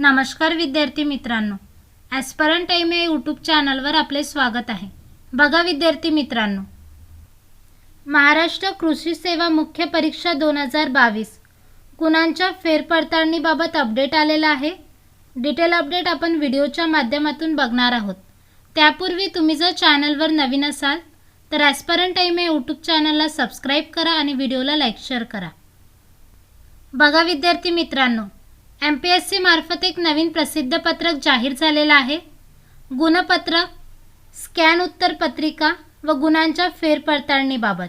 नमस्कार विद्यार्थी मित्रांनो. ॲस्परंट टाईम या यूट्यूब चॅनलवर आपले स्वागत आहे. बघा विद्यार्थी मित्रांनो. महाराष्ट्र कृषी सेवा मुख्य परीक्षा दोन हजार बावीस. गुणांच्या फेरपडताळणीबाबत अपडेट आलेला आहे. डिटेल अपडेट आपण व्हिडिओच्या माध्यमातून बघणार आहोत. त्यापूर्वी तुम्ही जर चॅनलवर नवीन असाल तर ॲस्परंट टाईम या यूट्यूब चॅनलला सबस्क्राईब करा आणि व्हिडिओला लाईक शेअर करा. बघा विद्यार्थी मित्रांनो. एम पी एस सी मार्फत एक नवीन प्रसिद्ध पत्रक जाहीर झालेलं आहे. गुणपत्रक स्कॅन उत्तर पत्रिका व गुणांच्या फेरपडताळणीबाबत.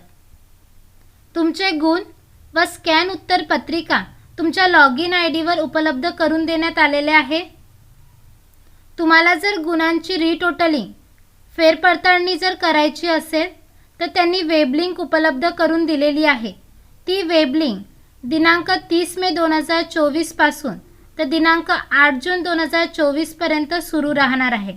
तुमचे गुण व स्कॅन उत्तर पत्रिका तुमच्या लॉग इन आय डीवर उपलब्ध करून देण्यात आलेले आहे. तुम्हाला जर गुणांची रिटोटलिंग फेरपडताळणी जर करायची असेल तर त्यांनी वेबलिंक उपलब्ध करून दिलेली आहे. ती वेबलिंक दिनांक तीस मे दोन हजार चोवीसपासून तर दिनांक आठ जून दोन हजार चोवीसपर्यंत सुरू राहणार आहे.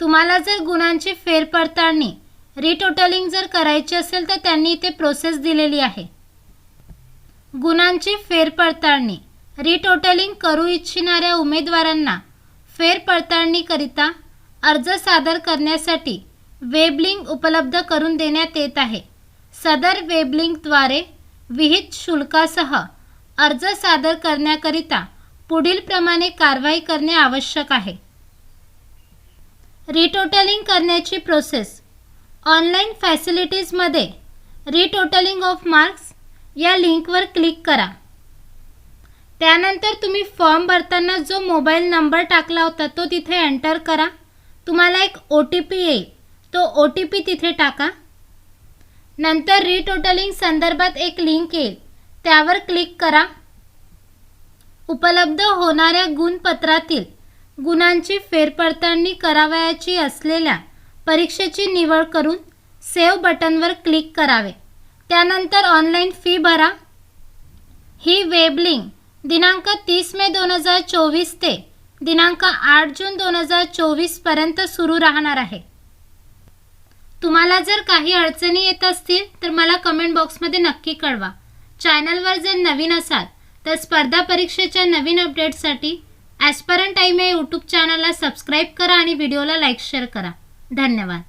तुम्हाला जर गुणांची फेरपडताळणी रिटोटलिंग जर करायची असेल तर त्यांनी इथे प्रोसेस दिलेली आहे. गुणांची फेरपडताळणी रिटोटलिंग करू इच्छिणाऱ्या उमेदवारांना फेरपडताळणीकरिता अर्ज सादर करण्यासाठी वेबलिंक उपलब्ध करून देण्यात येत आहे. सदर वेबलिंकद्वारे विहित शुल्कासह अर्ज सादर करण्याकरिता पुढीलप्रमाणे कारवाई करणे आवश्यक आहे. रिटोटलिंग करण्याची प्रोसेस ऑनलाईन फॅसिलिटीजमध्ये रिटोटलिंग ऑफ मार्क्स या लिंकवर क्लिक करा. त्यानंतर तुम्ही फॉर्म भरताना जो मोबाईल नंबर टाकला होता तो तिथे एंटर करा. तुम्हाला एक ओ टी पी येईल. तो ओ टी पी तिथे टाका. नंतर रिटोटलिंग संदर्भात एक लिंक येईल. त्यावर क्लिक करा. उपलब्ध होणाऱ्या गुणपत्रातील गुणांची फेरपडताळणी करावयाची असलेल्या परीक्षेची निवड करून सेव्ह बटनवर क्लिक करावे. त्यानंतर ऑनलाईन फी भरा. ही वेब लिंक दिनांक तीस मे दोन हजार चोवीस ते दिनांक आठ जून दोन हजार चोवीसपर्यंत सुरू राहणार आहे. तुम्हाला जर काही अडचणी येत असतील तर मला कमेंट बॉक्समध्ये नक्की कळवा. चॅनलवर जर नवीन असाल तर स्पर्धा परीक्षेच्या नवीन अपडेट्ससाठी ॲस्परंट टाईम या यूट्यूब चॅनलला सबस्क्राईब करा आणि व्हिडिओला लाईक शेअर करा. धन्यवाद.